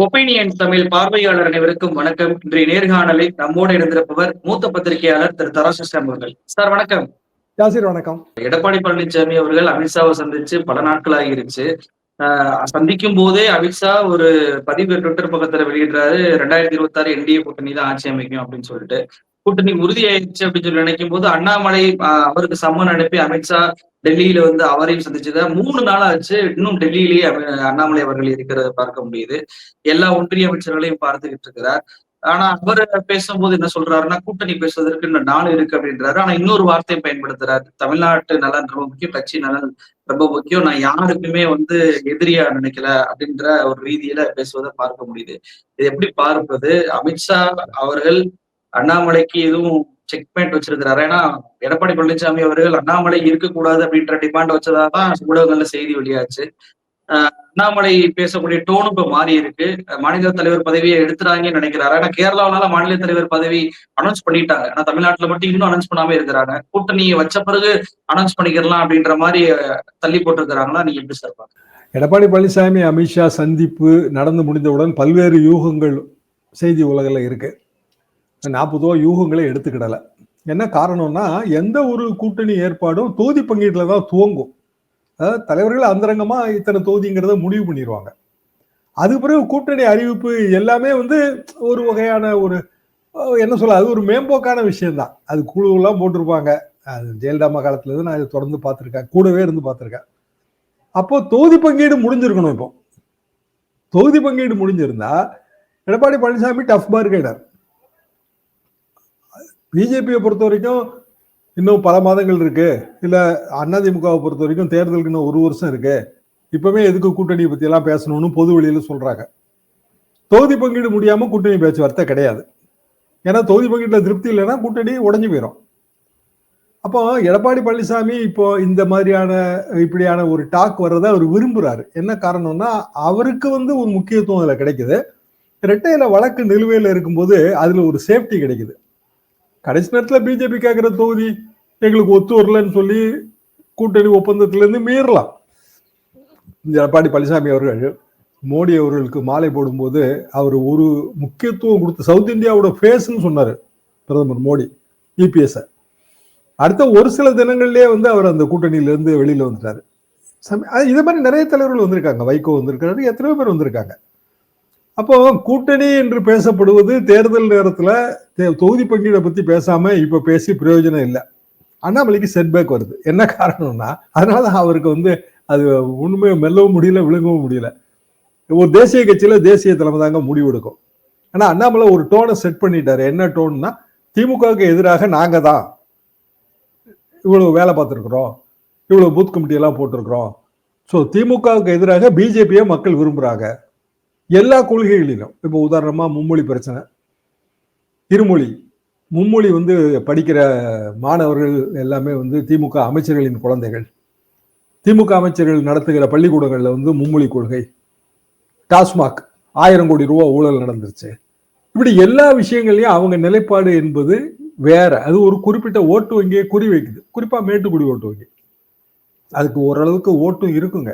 Opinion Tamil பார்வையாளர் அனைவருக்கும் வணக்கம். இன்றைய நேர்காணலில் நம்மோடு இருந்திருப்பவர் மூத்த பத்திரிகையாளர் திரு தராசிஸ்லாம் அவர்கள். சார் வணக்கம். யாசிர் வணக்கம். எடப்பாடி பழனிசாமி அவர்கள் அமித்ஷாவை சந்திச்சு பல நாட்கள் ஆகிருச்சு ஆஹ் சந்திக்கும் போதே அமித்ஷா ஒரு பதிவு ட்விட்டர் பக்கத்துல வெளியிடுறாரு. ரெண்டாயிரத்தி இருபத்தி ஆறு என்டிஏ கூட்டணி தான் ஆட்சி அமைக்கும் அப்படின்னு சொல்லிட்டு. கூட்டணி உறுதியாயிருச்சு அப்படின்னு சொல்லி நினைக்கும் போது அண்ணாமலை அவருக்கு சம்மன் அனுப்பி அமித்ஷா டெல்லியில வந்து அவரையும் சந்திச்சது. மூணு நாள் ஆச்சு இன்னும் டெல்லியிலேயே அண்ணாமலை அவர்கள் இருக்கிறத பார்க்க முடியுது. எல்லா ஒன்றிய அமைச்சர்களையும் பார்த்துக்கிட்டு இருக்கிறார். ஆனா அவர் பேசும்போது என்ன சொல்றாருன்னா கூட்டணி பேசுவதற்கு இன்னும் நாள் இருக்கு அப்படின்றாரு. ஆனா இன்னொரு வார்த்தையை பயன்படுத்துறாரு. தமிழ்நாட்டு நலன் ரொம்ப முக்கியம் கட்சி நலன் ரொம்ப முக்கியம். நான் யாருக்குமே வந்து எதிரியா நினைக்கல அப்படின்ற ஒரு ரீதியில பேசுவதை பார்க்க முடியுது. இது எப்படி பார்ப்பது? அமித்ஷா அவர்கள் அண்ணாமலைக்கு எதுவும் செக் பாயிண்ட் வச்சிருக்கிறாரு. ஏன்னா எடப்பாடி பழனிசாமி அவர்கள் அண்ணாமலை இருக்கக்கூடாது அப்படின்ற டிமாண்ட் வச்சதாதான் ஊடகங்கள்ல செய்தி வெளியாச்சு. அண்ணாமலை பேசக்கூடிய டோன் இப்ப மாறி இருக்கு. மாநில தலைவர் பதவியை எடுத்துறாங்கன்னு நினைக்கிறாரு. ஆனா கேரளாவினால மாநில தலைவர் பதவி அனௌன்ஸ் பண்ணிட்டாங்க. ஆனா தமிழ்நாட்டுல மட்டும் இன்னும் அனௌன்ஸ் பண்ணாம இருக்கிறாங்க. கூட்டணியை வச்ச பிறகு அனௌன்ஸ் பண்ணிக்கலாம் அப்படின்ற மாதிரி தள்ளி போட்டிருக்கிறாங்களா? நீங்க எப்படி சார் எடப்பாடி பழனிசாமி அமித்ஷா சந்திப்பு நடந்து முடிந்தவுடன் பல்வேறு யூகங்கள் செய்தி உலகில் இருக்குது நான் பொதுவாக யூகங்களை எடுத்துக்கிடல. என்ன காரணம்னா எந்த ஒரு கூட்டணி ஏற்பாடும் தொகுதி பங்கீட்டில் தான் துவங்கும். அதாவது தலைவர்கள் அந்தரங்கமா இத்தனை தொகுதிங்கிறத முடிவு பண்ணிடுவாங்க அதுக்கு பிறகு கூட்டணி அறிவிப்பு எல்லாமே வந்து ஒரு வகையான ஒரு என்ன சொல்ல அது ஒரு மேம்போக்கான விஷயம்தான். அது குழுவெல்லாம் போட்டிருப்பாங்க. அது ஜெயலலிதா அம்மா காலத்துல இருந்து நான் இதை தொடர்ந்து பார்த்துருக்கேன். கூடவே இருந்து பார்த்துருக்கேன். அப்போ தொகுதி பங்கீடு முடிஞ்சிருக்கணும் இப்போ. தொகுதி பங்கீடு முடிஞ்சிருந்தா எடப்பாடி பழனிசாமி டஃப் பார்கெடர். பிஜேபியை பொறுத்த வரைக்கும் இன்னும் பல மாதங்கள் இருக்கு. இல்லை அதிமுகவை பொறுத்த வரைக்கும் தேர்தலுக்கு இன்னும் ஒரு வருஷம் இருக்கு. இப்பவே எதுக்கு கூட்டணியை பத்தி எல்லாம் பேசணும்னு பொது வெளியில சொல்றாங்க. தொகுதி பங்கீடு முடியாம கூட்டணி பேச்சுவார்த்தை கிடையாது. ஏன்னா தொகுதி பங்கீட்டுல திருப்தி இல்லைன்னா கூட்டணி உடஞ்சு போயிடும் அப்போ எடப்பாடி பழனிசாமி இப்போ இந்த மாதிரியான இப்படியான ஒரு டாக் வர்றதை அவர் விரும்புறாரு. என்ன காரணம்னா அவருக்கு வந்து ஒரு முக்கியத்துவம் அதில் கிடைக்குது. ரெட்டையில வழக்கு நிலுவையில் இருக்கும்போது அதுல ஒரு சேஃப்டி கிடைக்குது. கடைசி நேரத்தில் பிஜேபி கேட்குற தொகுதி எங்களுக்கு ஒத்து வரலன்னு சொல்லி கூட்டணி ஒப்பந்தத்திலேருந்து மீறலாம். இந்த எடப்பாடி பழனிசாமி அவர்கள் மோடி அவர்களுக்கு மாலை போடும்போது அவர் ஒரு முக்கியத்துவம் கொடுத்து சவுத் இந்தியாவோட ஃபேஸ்ன்னு சொன்னார் பிரதமர் மோடி இபிஎஸ் அடுத்த ஒரு சில தினங்கள்லேயே வந்து அவர் அந்த கூட்டணியிலேருந்து வெளியில் வந்துட்டார். வந்துட்டாரு அது இதே மாதிரி நிறைய தலைவர்கள் வந்திருக்காங்க. வைகோ வந்திருக்காரு எத்தனையோ பேர் வந்திருக்காங்க. அப்போ கூட்டணி என்று பேசப்படுவது தேர்தல் நேரத்தில் தே- தொகுதி பங்கீடை பத்தி பேசாம இப்ப பேசி பிரயோஜனம் இல்லை. அண்ணாமலைக்கு செட்பேக் வருது. என்ன காரணம்னா அதனால அவருக்கு வந்து அது உண்மையை மெல்லவும் முடியல விழுங்கவும் முடியல. ஒரு தேசிய கட்சியில தேசிய தலைமை தாங்க முடிவெடுக்கும் ஆனா அண்ணாமலை ஒரு டோனை செட் பண்ணிட்டாரு. என்ன டோன்னா திமுகவுக்கு எதிராக நாங்க தான் இவ்வளவு வேலை பார்த்துருக்குறோம். இவ்வளவு பூத் கமிட்டி எல்லாம் போட்டிருக்கிறோம். ஸோ திமுகவுக்கு எதிராக பிஜேபியை மக்கள் விரும்புறாங்க. எல்லா கொள்கைகளிலும் இப்போ உதாரணமாக மும்மொழி பிரச்சனை. இருமொழி மும்மொழி வந்து படிக்கிற மாணவர்கள் எல்லாமே வந்து திமுக அமைச்சர்களின் குழந்தைகள். திமுக அமைச்சர்கள் நடத்துகிற பள்ளிக்கூடங்களில் வந்து மும்மொழி கொள்கை. டாஸ்மாக் ஆயிரம் கோடி ரூபா ஊழல் நடந்துருச்சு. இப்படி எல்லா விஷயங்கள்லையும் அவங்க நிலைப்பாடு என்பது வேற. அது ஒரு குறிப்பிட்ட ஓட்டு வங்கியை குறி வைக்குது குறிப்பாக மேட்டுக்குடி ஓட்டு வங்கி. அதுக்கு ஓரளவுக்கு ஓட்டும் இருக்குங்க.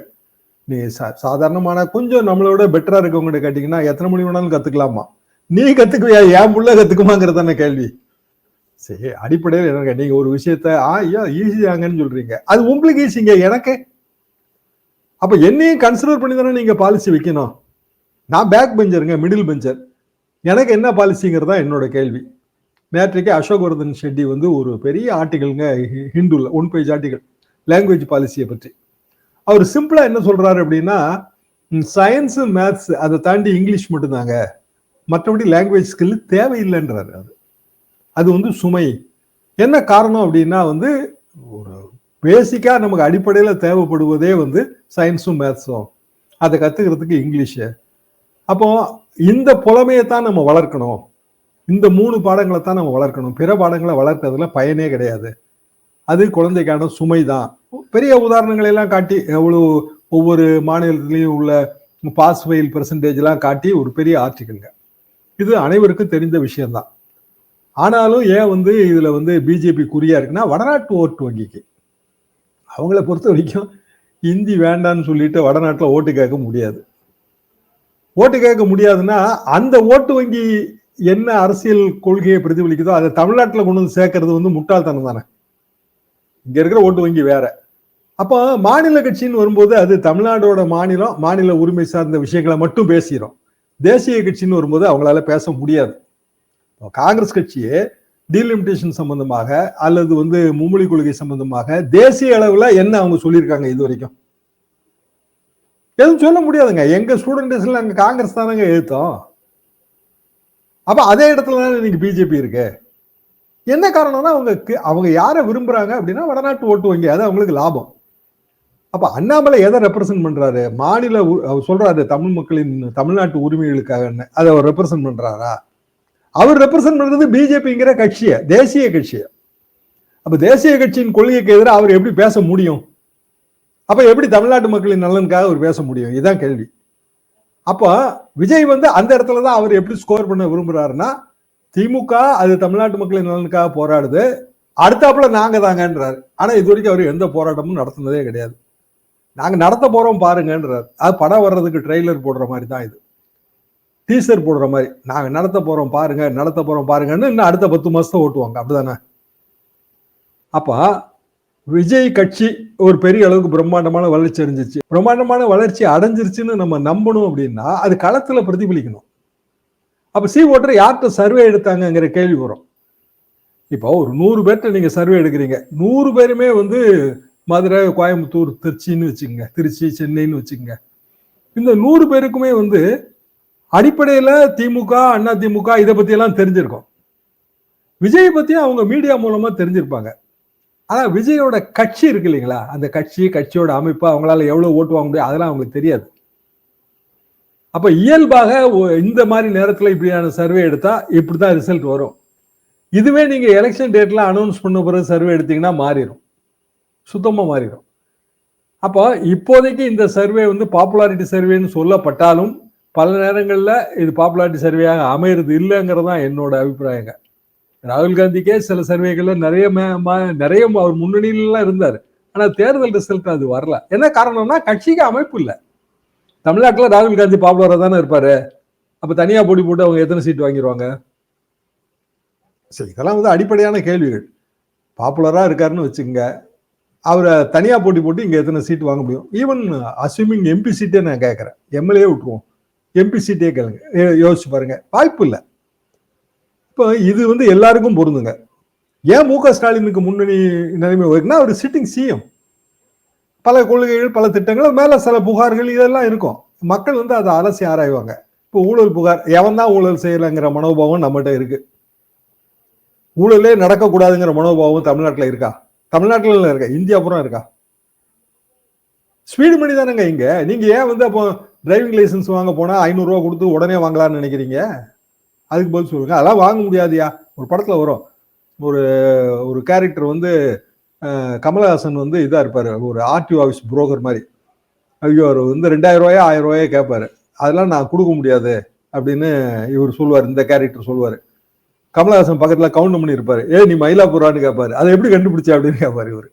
நீ சா- சாதாரணமான கொஞ்சம் நம்மளோட பெட்டரா இருக்கவங்ககிட்ட கேட்டீங்கன்னா எத்தனை மணி வேணாலும் கத்துக்கலாமா? நீ கத்துக்குவியா? ஏன் புள்ள கத்துக்குமாங்கிறது தானே கேள்வி. சரி அடிப்படையில் எனக்கு நீங்க ஒரு விஷயத்த ஆ ஐயா ஈஸியாங்கன்னு சொல்றீங்க. அது உங்களுக்கு ஈஸிங்க எனக்கு. அப்ப என்னையும் கன்சிடர் பண்ணி தானே நீங்க பாலிசி வைக்கணும். நான் பேக் பெஞ்சருங்க மிடில் பெஞ்சர் எனக்கு என்ன பாலிசிங்கிறது தான் என்னோட கேள்வி. நேற்றைக்கு அசோக்வர்தன் ஷெட்டி வந்து ஒரு பெரிய ஆர்டிகல்ங்க ஹிந்துல ஒன் பேஜ் ஆர்டிகல் லாங்குவேஜ் பாலிசியை பற்றி. அவர் சிம்பிளா என்ன சொல்றாரு அப்படின்னா சயின்ஸு மேத்ஸ் அதை தாண்டி இங்கிலீஷ் மட்டும்தாங்க. மற்றபடி லாங்குவேஜ் ஸ்கில் தேவையில்லைன்றாரு அது அது வந்து சுமை. என்ன காரணம் அப்படின்னா வந்து ஒரு பேசிக்காக நமக்கு அடிப்படையில் தேவைப்படுவதே வந்து சயின்ஸும் மேத்ஸும் அதை கற்றுக்கிறதுக்கு இங்கிலீஷு. அப்போ இந்த புலமையை தான் நம்ம வளர்க்கணும். இந்த மூணு பாடங்களை தான் நம்ம வளர்க்கணும். பிற பாடங்களை வளர்க்கறதுல பயனே கிடையாது. அது குழந்தைக்கான சுமை தான் பெரிய உதாரணங்களை எல்லாம் காட்டி எவ்வளோ ஒவ்வொரு மாநிலத்திலையும் உள்ள பாஸ் ஃபெயில் பெர்சன்டேஜ் எல்லாம் காட்டி ஒரு பெரிய ஆர்டிக்கல்ங்க இது அனைவருக்கும் தெரிந்த விஷயம்தான். ஆனாலும் ஏன் வந்து இதுல வந்து பிஜேபி குறியா இருக்குன்னா வடநாட்டு ஓட்டு வங்கிக்கு. அவங்கள பொறுத்த வரைக்கும் இந்தி வேண்டான்னு சொல்லிட்டு வடநாட்டில் ஓட்டு கேட்க முடியாது. ஓட்டு கேட்க முடியாதுன்னா அந்த ஓட்டு வங்கி என்ன அரசியல் கொள்கையை பிரதிபலிக்குதோ அதை தமிழ்நாட்டில் கொண்டு வந்து சேர்க்கறது வந்து முட்டாள்தனம் தானே இங்க இருக்கிற ஓட்டு வங்கி வேற. அப்போ மாநில கட்சின்னு வரும்போது அது தமிழ்நாடோட மாநிலம் மாநில உரிமை சார்ந்த விஷயங்களை மட்டும் பேசிடும் தேசிய கட்சின்னு வரும்போது அவங்களால பேச முடியாது. காங்கிரஸ் கட்சியே டீலிமிட்டேஷன் சம்பந்தமாக அல்லது வந்து மும்மொழி கொள்கை சம்பந்தமாக தேசிய அளவில் என்ன அவங்க சொல்லியிருக்காங்க இது வரைக்கும்? எதுவும் சொல்ல முடியாதுங்க. எங்க ஸ்டூடெண்ட்ஸ்ல நாங்கள் காங்கிரஸ் தானங்க எழுத்தோம். அப்ப அதே இடத்துல தானே இன்னைக்கு பிஜேபி இருக்கு? என்ன காரணம்னா அவங்க கி- அவங்க யாரை விரும்புறாங்க அப்படின்னா வடநாட்டு ஓட்டு வங்கி அது அவங்களுக்கு லாபம். அப்ப அண்ணாமலை எதை ரெப்ரசன்ட் பண்றாரு? மாநில அவர் சொல்றாரு தமிழ் மக்களின் தமிழ்நாட்டு உரிமைகளுக்காக அதை அவர் ரெப்ரசென்ட் பண்றாரா? அவர் ரெப்ரசன்ட் பண்றது பிஜேபிங்கிற கட்சியை தேசிய கட்சியை. அப்ப தேசிய கட்சியின் கொள்கைக்கு எதிராக அவர் எப்படி பேச முடியும்? அப்ப எப்படி தமிழ்நாட்டு மக்களின் நலனுக்காக அவர் பேச முடியும்? இதுதான் கேள்வி. அப்போ விஜய் வந்து அந்த இடத்துல தான் அவர் எப்படி ஸ்கோர் பண்ண விரும்புறாருன்னா திமுக அது தமிழ்நாட்டு மக்களின் நலனுக்காக போராடுது. அடுத்தாப்புல நாங்க தாங்கன்றாரு. ஆனா இது வரைக்கும் அவர் எந்த போராட்டமும் நடத்துனதே கிடையாது. நாங்க நடத்த போறோம் பாருங்கன்றார். அது படம் வர்றதுக்கு ட்ரெய்லர் போடுற மாதிரி தான் இது. டீசர் போடுற மாதிரி. நாங்க நடத்த போறோம் பாருங்க நடத்த போறோம் பாருங்கன்னு இன்னும் அடுத்த பத்து மாசத்தை ஓட்டுவாங்க. அப்படிதானே? அப்ப விஜய் கட்சி ஒரு பெரிய அளவுக்கு பிரம்மாண்டமான வளர்ச்சி அடைஞ்சிருச்சு. பிரம்மாண்டமான வளர்ச்சி அடைஞ்சிருச்சுன்னு நம்ம நம்பணும் அப்படின்னா அது களத்துல பிரதிபலிக்கணும். அப்போ சி ஓட்டர் யார்கிட்ட சர்வே எடுத்தாங்கங்கிற கேள்வி வரும். இப்போ ஒரு நூறு பேர்கிட்ட நீங்கள் சர்வே எடுக்கிறீங்க. நூறு பேருமே வந்து மதுரை கோயம்புத்தூர் திருச்சின்னு வச்சுக்கோங்க. திருச்சி சென்னைன்னு வச்சுக்கோங்க. இந்த நூறு பேருக்குமே வந்து அடிப்படையில் திமுக அண்ணா திமுக இதை பற்றியெல்லாம் தெரிஞ்சிருக்கும். விஜய் பத்தி அவங்க மீடியா மூலமாக தெரிஞ்சிருப்பாங்க. ஆனால் விஜயோட கட்சி இருக்கு இல்லைங்களா? அந்த கட்சி கட்சியோட அமைப்பு அவங்களால எவ்வளோ ஓட்டு வாங்க முடியும் அதெல்லாம் அவங்களுக்கு தெரியாது. அப்போ இயல்பாக இந்த மாதிரி நேரத்தில் இப்படியான சர்வே எடுத்தா இப்படிதான் ரிசல்ட் வரும். இதுவே நீங்கள் எலெக்ஷன் டேட்டில் அனௌன்ஸ் பண்ண பிறகு சர்வே எடுத்தீங்கன்னா மாறிடும் சுத்தமாக மாறிடும் அப்போ இப்போதைக்கு இந்த சர்வே வந்து பாப்புலாரிட்டி சர்வேன்னு சொல்லப்பட்டாலும் பல நேரங்களில் இது பாப்புலாரிட்டி சர்வேயாக அமையிறது இல்லைங்கிறது தான் என்னோட அபிப்பிராயங்க. ராகுல் காந்திக்கே சில சர்வேகளில் நிறைய மே- நிறைய அவர் முன்னணியிலலாம் இருந்தார். ஆனால் தேர்தல் ரிசல்ட் அது வரல. என்ன காரணம்னா கட்சிக்கு அமைப்பு இல்லை. தமிழ்நாட்டில் ராகுல் காந்தி பாப்புலராக தானே இருப்பார்? அப்போ தனியாக போட்டி போட்டு அவங்க எத்தனை சீட் வாங்கிடுவாங்க சரி இதெல்லாம் வந்து அடிப்படையான கேள்விகள். பாப்புலராக இருக்காருன்னு வச்சுக்கோங்க. அவரை தனியாக போட்டி போட்டு இங்கே எத்தனை சீட் வாங்க முடியும்? ஈவன் அசியூமிங் எம்பி சீட்டே நான் கேட்குறேன் எம்எல்ஏ விட்டுருவோம். எம்பி சீட்டே கேளுங்க. யோசிச்சு பாருங்க. வாய்ப்பு இல்லை. இப்போ இது வந்து எல்லாருக்கும் பொருந்துங்க. ஏன் மு க ஸ்டாலினுக்கு முன்னணி நிலைமை வருதுன்னா அவர் சிட்டிங் சிஎம் பல கொள்கைகள் பல திட்டங்கள் மேலே சில புகார்கள் இதெல்லாம் இருக்கும். மக்கள் வந்து அதை அலசி ஆராய்வாங்க. இப்போ ஊழல் புகார் எவன் தான் ஊழல் செய்யலைங்கிற மனோபாவம் நம்மகிட்ட இருக்கு. ஊழலே நடக்கக்கூடாதுங்கிற மனோபாவம் தமிழ்நாட்டில் இருக்கா? தமிழ்நாட்டில் இருக்கா? இந்தியா பூரா இருக்கா? ஸ்பீடு பண்ணி தானேங்க இங்க. நீங்க ஏன் வந்து அப்போ டிரைவிங் லைசன்ஸ் வாங்க போனா ஐநூறுரூவா கொடுத்து உடனே வாங்கலாம்னு நினைக்கிறீங்க? அதுக்கு பதில் சொல்லுங்க. அதெல்லாம் வாங்க முடியாதுயா. ஒரு படத்துல வரும். ஒரு ஒரு கேரக்டர் வந்து கமலஹாசன் வந்து இதாக இருப்பார். ஒரு ஆர்டிஓ ஆஃபீஸ் புரோக்கர் மாதிரி. ஐயோ அவர் வந்து ரெண்டாயிரம் ரூபாயோ ஆயிரம் ரூபாயோ கேட்பாரு அதெல்லாம் நான் கொடுக்க முடியாது அப்படின்னு இவர் சொல்லுவார். இந்த கேரக்டர் சொல்லுவார். கமலஹாசன் பக்கத்தில் கவுண்ட் பண்ணி இருப்பார். ஏ நீ மயிலாப்பூரான்னு கேட்பாரு அதை எப்படி கண்டுபிடிச்ச அப்படின்னு கேட்பாரு இவர்.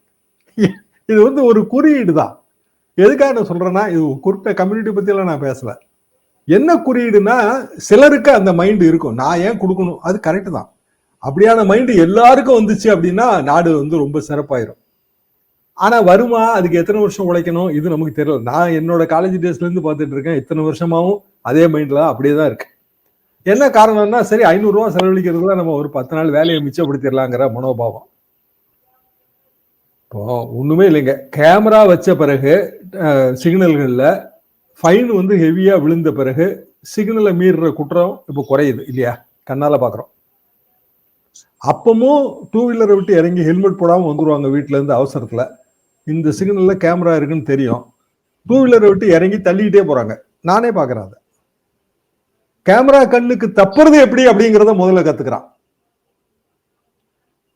இது வந்து ஒரு குறியீடு தான். எதுக்காக நான் சொல்கிறேன்னா இது குறிப்பிட்ட கம்யூனிட்டி பற்றியெல்லாம் நான் பேசலை. என்ன குறியீடுனா சிலருக்கு அந்த மைண்டு இருக்கும். நான் ஏன் கொடுக்கணும்? அது கரெக்டு தான். அப்படியான மைண்டு எல்லாருக்கும் வந்துச்சு அப்படின்னா நாடு வந்து ரொம்ப சிறப்பாயிரும். ஆனா வருமா? அதுக்கு எத்தனை வருஷம் உழைக்கணும்? இது நமக்கு தெரியல. நான் என்னோட காலேஜ் டேஸ்ல இருந்து பார்த்துட்டு இருக்கேன். இத்தனை வருஷமாவும் அதே மைண்ட்ல தான் அப்படியே தான் இருக்கு. என்ன காரணம்னா சரி ஐநூறுரூவா செலவழிக்கிறதுல நம்ம ஒரு பத்து நாள் வேலையை மிச்சப்படுத்திடலாங்கிற மனோபாவம். இப்போ ஒண்ணுமே இல்லைங்க. கேமரா வச்ச பிறகு சிக்னல்களில் ஃபைன் வந்து ஹெவியாக விழுந்த பிறகு சிக்னலை மீறுற குற்றம் இப்போ குறையுது இல்லையா? கண்ணால் பார்க்குறோம் அப்பமும் டூ வீலரை விட்டு இறங்கி ஹெல்மெட் போடாம வந்துருவாங்க வீட்ல இருந்து அவசரத்துல. இந்த சிக்னலில் கேமரா இருக்குன்னு தெரியும். டூ வீலரை விட்டு இறங்கி தள்ளிக்கிட்டே போறாங்க. நானே பாக்குறேன் அதை. கேமரா கண்ணுக்கு தப்புறது எப்படி அப்படிங்கிறத முதல்ல கத்துக்கிறான்.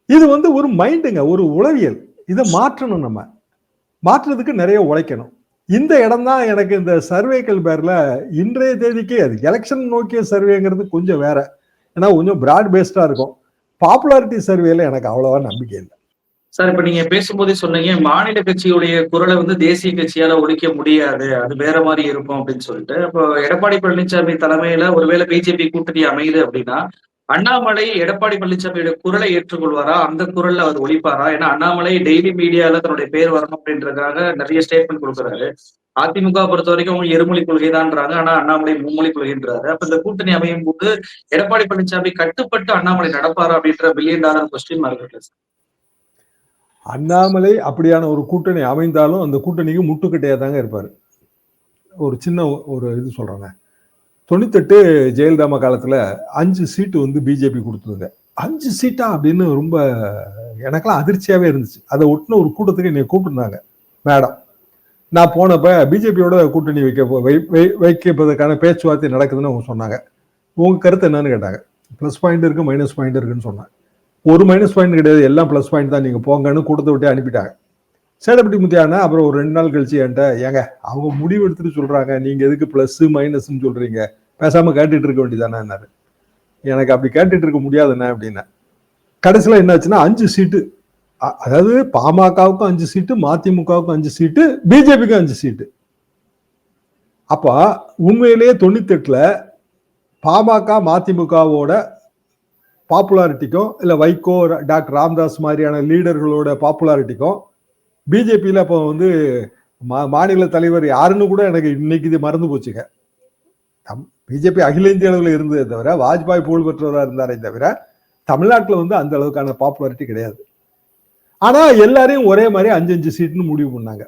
இது வந்து ஒரு மைண்டுங்க ஒரு உளவியல். இதை மாற்றணும் நம்ம. மாற்றுறதுக்கு நிறைய உழைக்கணும். இந்த இடம் தான் எனக்கு இந்த சர்வேக்கள் பேர்ல இன்றைய தேதிக்கு அது எலெக்ஷன் நோக்கிய சர்வேங்கிறது கொஞ்சம் வேற. ஏன்னா கொஞ்சம் பிராட் பேஸ்டா இருக்கும். பாப்புலாரிட்டி சர்வேல எனக்கு அவ்வளவா நம்பிக்கை இல்லை. சார் இப்ப நீங்க பேசும்போதே சொன்னீங்க மாநில கட்சியுடைய குரலை வந்து தேசிய கட்சியால ஒழிக்க முடியாது அது வேற மாதிரி இருக்கும் அப்படின்னு சொல்லிட்டு. இப்போ எடப்பாடி பழனிசாமி தலைமையில ஒருவேளை பிஜேபி கூட்டணி அமையுது அப்படின்னா அண்ணாமலை எடப்பாடி பழனிசாமியோட குரலை ஏற்றுக்கொள்வாரா? அந்த குரல்ல அவர் ஒழிப்பாரா? ஏன்னா அண்ணாமலை டெய்லி மீடியால தன்னுடைய பேர் வரணும் அப்படின்றதுக்காக நிறைய ஸ்டேட்மெண்ட் கொடுக்குறாரு. அதிமுக பொறுத்த வரைக்கும் அவங்க இருமொழி கொள்கைதான்றாங்க. ஆனா அண்ணாமலை மும்மொழி கொள்கைன்றாரு. அப்ப இந்த கூட்டணி அமையும் போது எடப்பாடி பழனிசாமி கட்டுப்பட்டு அண்ணாமலை நடப்பாரா அப்படின்ற billion dollar question mark Annamalai அப்படியான ஒரு கூட்டணி அமைந்தாலும் அந்த கூட்டணிக்கு முட்டுக்கட்டையா தாங்க இருப்பாரு. ஒரு சின்ன ஒரு இது சொல்றாங்க. தொண்ணூத்தெட்டு ஜெயலலிதாமா காலத்துல அஞ்சு சீட்டு வந்து பிஜேபி கொடுத்ததுங்க. அஞ்சு சீட்டா அப்படின்னு ரொம்ப எனக்கெல்லாம் அதிர்ச்சியாவே இருந்துச்சு. அதை ஒட்டின ஒரு கூட்டத்துக்கு என்னை கூப்பிட்டுருந்தாங்க மேடம். நான் போனப்ப பிஜேபியோட கூட்டணி வைக்க வை- வை- வைக்கப்பதற்கான பேச்சுவார்த்தை நடக்குதுன்னு அவங்க சொன்னாங்க. உங்க கருத்து என்னன்னு கேட்டாங்க. ப்ளஸ் பாயிண்ட் இருக்கு மைனஸ் பாயிண்ட் இருக்குன்னு சொன்னாங்க. ஒரு மைனஸ் பாயிண்ட் கிடையாது எல்லாம் ப்ளஸ் பாயிண்ட் தான். நீங்க போங்கன்னு கூட்டத்தை விட்டு அனுப்பிட்டாங்க. சேடப்பட்டி முத்தியானா அப்புறம் ஒரு ரெண்டு நாள் கழிச்சு என்கிட்ட ஏங்க அவங்க முடிவு எடுத்துட்டு சொல்றாங்க. நீங்க எதுக்கு பிளஸ் மைனஸ்ன்னு சொல்றீங்க? பேசாம கேட்டுட்டு இருக்க வேண்டியதானேன்னாரு எனக்கு அப்படி கேட்டுட்டு இருக்க முடியாதுண்ணே அப்படின்னா கடைசியில் என்னாச்சுன்னா அஞ்சு சீட்டு அதாவது பாமகவுக்கும் அஞ்சு சீட்டு மதிமுகவுக்கும் அஞ்சு சீட்டு பிஜேபிக்கும் அஞ்சு சீட்டு. அப்போ உண்மையிலேயே தொண்ணூத்தெட்டில் பாமக மதிமுகவோட பாப்புலாரிட்டிக்கும் இல்லை வைகோ டாக்டர் ராம்தாஸ் மாதிரியான லீடர்களோட பாப்புலாரிட்டிக்கும் பிஜேபியில் அப்போ வந்து மா- மாநில தலைவர் யாருன்னு கூட எனக்கு இன்னைக்கு இது மறந்து போச்சுங்க. பிஜேபி அகில இந்திய அளவில் இருந்ததே தவிர வாஜ்பாய் புகழ் பெற்றவராக இருந்தாரே தவிர தமிழ்நாட்டில் வந்து அந்த அளவுக்கான பாப்புலாரிட்டி கிடையாது. ஆனா எல்லாரையும் ஒரே மாதிரி அஞ்சு அஞ்சு சீட்னு முடிவு பண்ணாங்க.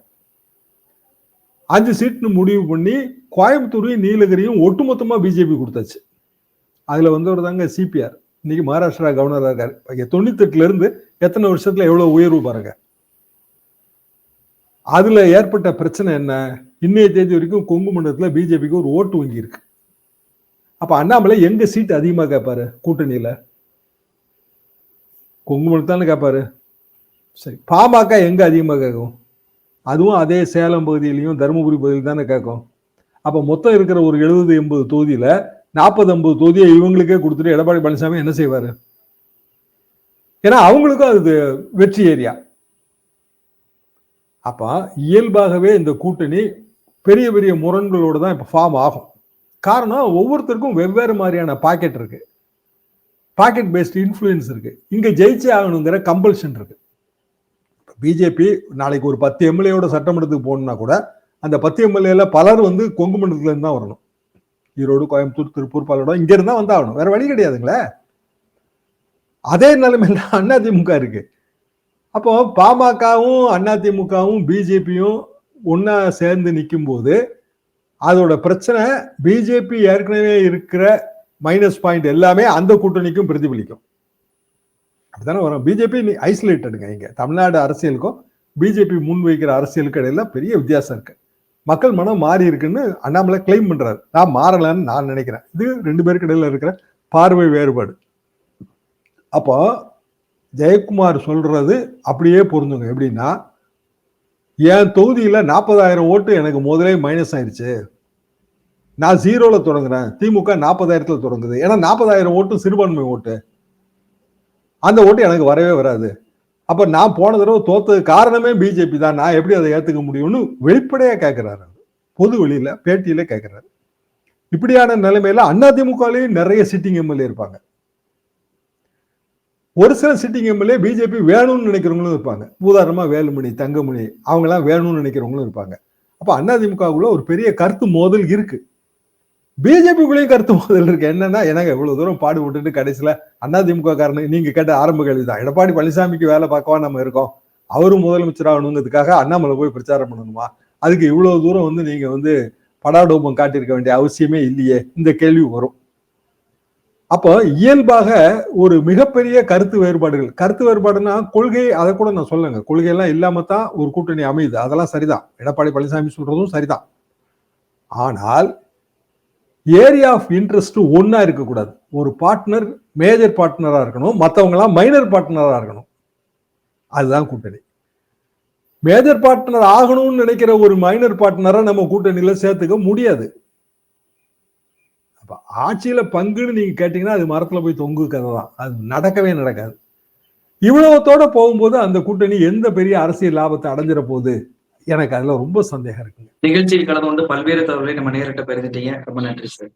அஞ்சு சீட்னு முடிவு பண்ணி கோயம்புத்தூரையும் நீலகிரியும் ஒட்டுமொத்தமா பிஜேபி கொடுத்தாச்சு. அதுல வந்தவர் தாங்க சிபிஆர் இன்னைக்கு மகாராஷ்டிரா கவர்னரா இருக்காரு. தொண்ணூத்தெட்டுல இருந்து எத்தனை வருஷத்துல எவ்வளவு உயர்வு பாருங்க. அதுல ஏற்பட்ட பிரச்சனை என்ன? இன்னைய தேதி வரைக்கும் கொங்கு மண்டலத்துல பிஜேபிக்கு ஒரு ஓட்டு வங்கி இருக்கு. அப்ப அண்ணாமலை எங்க சீட் அதிகமா கேட்பாரு கூட்டணியில. கொங்கு மண்டலத்தானே கேட்பாரு சரி பாமக எங்க அதிகமாக கேட்கும் அதுவும் அதே சேலம் பகுதியிலையும் தருமபுரி பகுதியில் தானே கேட்கும் அப்போ மொத்தம் இருக்கிற ஒரு எழுபது எண்பது தொகுதியில் நாற்பது ஐம்பது தொகுதியை இவங்களுக்கே கொடுத்துட்டு எடப்பாடி பழனிசாமி என்ன செய்வாரு? ஏன்னா அவங்களுக்கும் அது வெற்றி ஏரியா. அப்போ இயல்பாகவே இந்த கூட்டணி பெரிய பெரிய முரண்களோடு தான் இப்போ ஃபார்ம் ஆகும். காரணம் ஒவ்வொருத்தருக்கும் வெவ்வேறு மாதிரியான பாக்கெட் இருக்குது பாக்கெட் பேஸ்ட் இன்ஃப்ளூயன்ஸ் இருக்குது இங்கே ஜெயிச்சே ஆகணுங்கிற கம்பல்ஷன் இருக்குது பிஜேபி நாளைக்கு ஒரு பத்து எம்எல்ஏயோட சட்டமன்றத்துக்கு போகணும்னா கூட அந்த பத்து எம்எல்ஏல பலர் வந்து கொங்கு மண்டலத்துலேருந்து தான் வரணும். ஈரோடு கோயம்புத்தூர் திருப்பூர் பாலோட இங்க இருந்தா வந்தாகணும் வேற வழி கிடையாதுங்களே. அதே நிலைமையில அதிமுக இருக்கு. அப்போ பாமகவும் அதிமுகவும் பிஜேபியும் ஒன்றா சேர்ந்து நிற்கும் போது அதோட பிரச்சனை பிஜேபி ஏற்கனவே இருக்கிற மைனஸ் பாயிண்ட் எல்லாமே அந்த கூட்டணிக்கும் பிரதிபலிக்கும். அப்படித்தானே வரும்? பிஜேபி ஐசோலேட்டடுங்க இங்கே. தமிழ்நாடு அரசியலுக்கும் பிஜேபி முன்வைக்கிற அரசியலுக்கு இடையில பெரிய வித்தியாசம் இருக்கு. மக்கள் மனம் மாறி இருக்குன்னு அண்ணாமலை கிளைம் பண்றாரு. நான் மாறலன்னு நான் நினைக்கிறேன். இது ரெண்டு பேருக்கு இடையில இருக்கிற பார்வை வேறுபாடு. அப்போ ஜெயக்குமார் சொல்றது அப்படியே பொருந்துங்க. எப்படின்னா என் தொகுதியில் நாற்பதாயிரம் ஓட்டு எனக்கு முதலே மைனஸ் ஆயிடுச்சு நான் ஜீரோவில் தொடங்குறேன். திமுக நாற்பதாயிரத்தில் தொடங்குது. ஏன்னா நாற்பதாயிரம் ஓட்டு சிறுபான்மை ஓட்டு. அந்த ஓட்டு எனக்கு வரவே வராது. அப்போ நான் போன தடவை தோத்தது காரணமே பிஜேபி தான். நான் எப்படி அதை ஏற்றுக்க முடியும்னு வெளிப்படையாக கேட்குறாரு பொது வழியில் பேட்டியில் கேட்குறாரு இப்படியான நிலைமையில அதிமுகலையும் நிறைய சிட்டிங் எம்எல்ஏ இருப்பாங்க. ஒரு சில சிட்டிங் எம்எல்ஏ பிஜேபி வேணும்னு நினைக்கிறவங்களும் இருப்பாங்க. உதாரணமாக வேலுமணி தங்கமணி அவங்களாம் வேணும்னு நினைக்கிறவங்களும் இருப்பாங்க. அப்போ அதிமுகவுல ஒரு பெரிய கருத்து மோதல் இருக்குது பிஜேபிக்குள்ளேயும் கருத்து மோதல் இருக்கு. என்னன்னா எனக்கு இவ்வளவு தூரம் பாடுபட்டுட்டு கடைசியில அதிமுக காரணம் நீங்க கேட்ட ஆரம்ப கேள்விதான். எடப்பாடி பழனிசாமிக்கு வேலை பார்க்கவா நம்ம இருக்கோம்? அவரும் முதலமைச்சர் ஆகணுங்கிறதுக்காக அண்ணாமலை போய் பிரச்சாரம் பண்ணணுமா? அதுக்கு இவ்வளவு தூரம் வந்து நீங்க வந்து படாடோபம் காட்டியிருக்க வேண்டிய அவசியமே இல்லையே. இந்த கேள்வி வரும். அப்போ இயல்பாக ஒரு மிகப்பெரிய கருத்து வேறுபாடுகள். கருத்து வேறுபாடுனா கொள்கை அதை கூட நான் சொல்லுங்க கொள்கையெல்லாம் இல்லாம தான் ஒரு கூட்டணி அமையுது. அதெல்லாம் சரிதான். எடப்பாடி பழனிசாமி சொல்றதும் சரிதான். ஆனால் ஏரியா ஆஃப் இன்ட்ரெஸ்ட் ஒன்னா இருக்கக்கூடாது. ஒரு பார்ட்னர் மேஜர் பார்ட்னரா இருக்கணும். மற்றவங்களாம் மைனர் பார்ட்னரா இருக்கணும். அதுதான் கூட்டணி. மேஜர் பார்ட்னர் ஆகணும்னு நினைக்கிற ஒரு மைனர் பார்ட்னரை நம்ம கூட்டணியில சேர்த்துக்க முடியாது. அப்ப ஆட்சியில பங்குன்னு நீங்க கேட்டீங்கன்னா அது மரத்துல போய் தொங்கு கதை தான். அது நடக்கவே நடக்காது. இவ்வளவுத்தோட போகும்போது அந்த கூட்டணி எந்த பெரிய அரசியல் லாபத்தை அடைஞ்சிட போகுது? எனக்கு அதுல ரொம்ப சந்தேகம் இருக்குங்க. நிகழ்ச்சியில் கலந்து கொண்டு பல்வேறு தகவல்களை நம்ம நேரிட்ட பெருந்துட்டீங்க ரொம்ப நன்றி சார்.